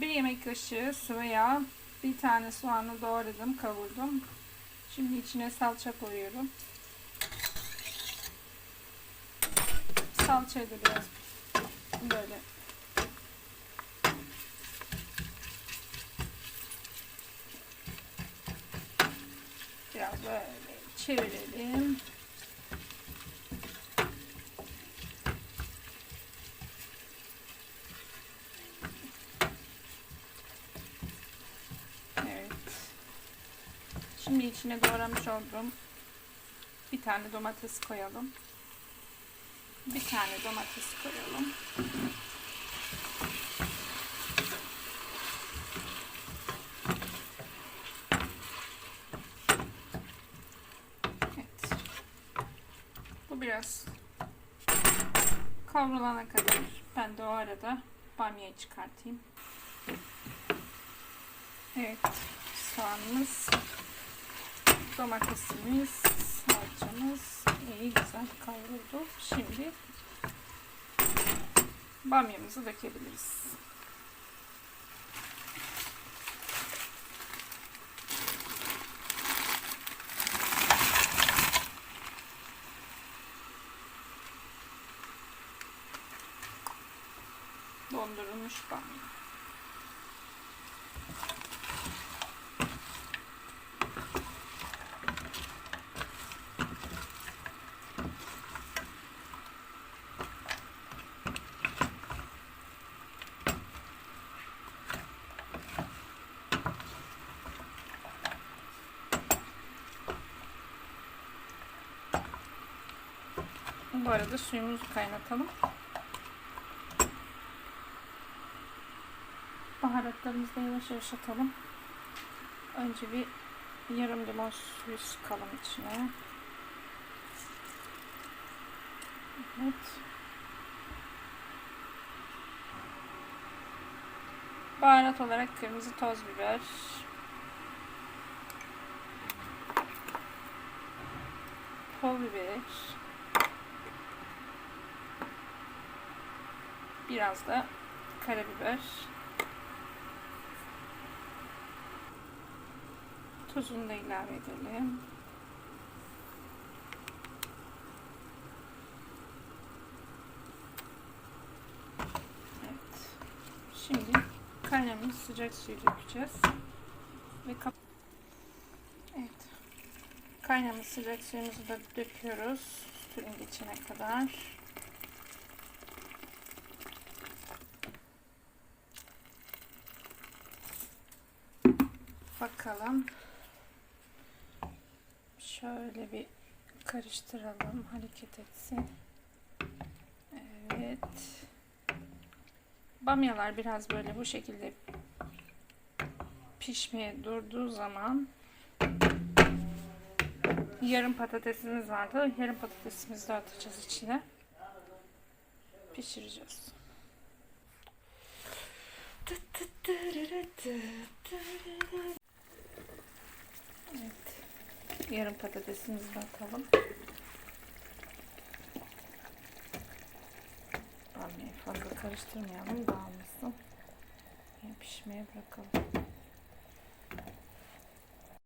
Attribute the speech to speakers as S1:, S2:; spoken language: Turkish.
S1: Bir yemek kaşığı sıvı yağ, bir tane soğanı doğradım, kavurdum. Şimdi içine salça koyuyorum. Salçayı da biraz böyle biraz böyle çevirelim. Evet. Şimdi içine doğramış olduğum bir tane domates koyalım. Bir tane domates koyalım. Evet. Bu biraz kavrulana kadar ben de o arada bamyayı çıkartayım. Evet. Soğanımız, domatesimiz, salçamız iyi güzel kavruldu. Şimdi bamyamızı dökebiliriz. Dondurulmuş bamya. Bu arada suyumuzu kaynatalım. Baharatlarımızı da yavaş yavaş atalım. Önce bir yarım limon suyu sıkalım içine. Evet. Baharat olarak kırmızı toz biber. Pul biber. Biraz da karabiber. Tuzunu da ilave edelim. Evet. Şimdi kaynamış sıcak suyu dökeceğiz. Ve kap Evet. Kaynamış sıcak suyumuzu da döküyoruz. Suyun geçene kadar. Bakalım. Şöyle bir karıştıralım. Hareket etsin. Evet. Bamyalar biraz böyle bu şekilde pişmeye durduğu zaman yarım patatesimiz vardı. Yarım patatesimizi de atacağız içine. Pişireceğiz. Yarım patatesimizi atalım. Almayı fazla karıştırmayalım. Dağılmasın. Pişmeye bırakalım.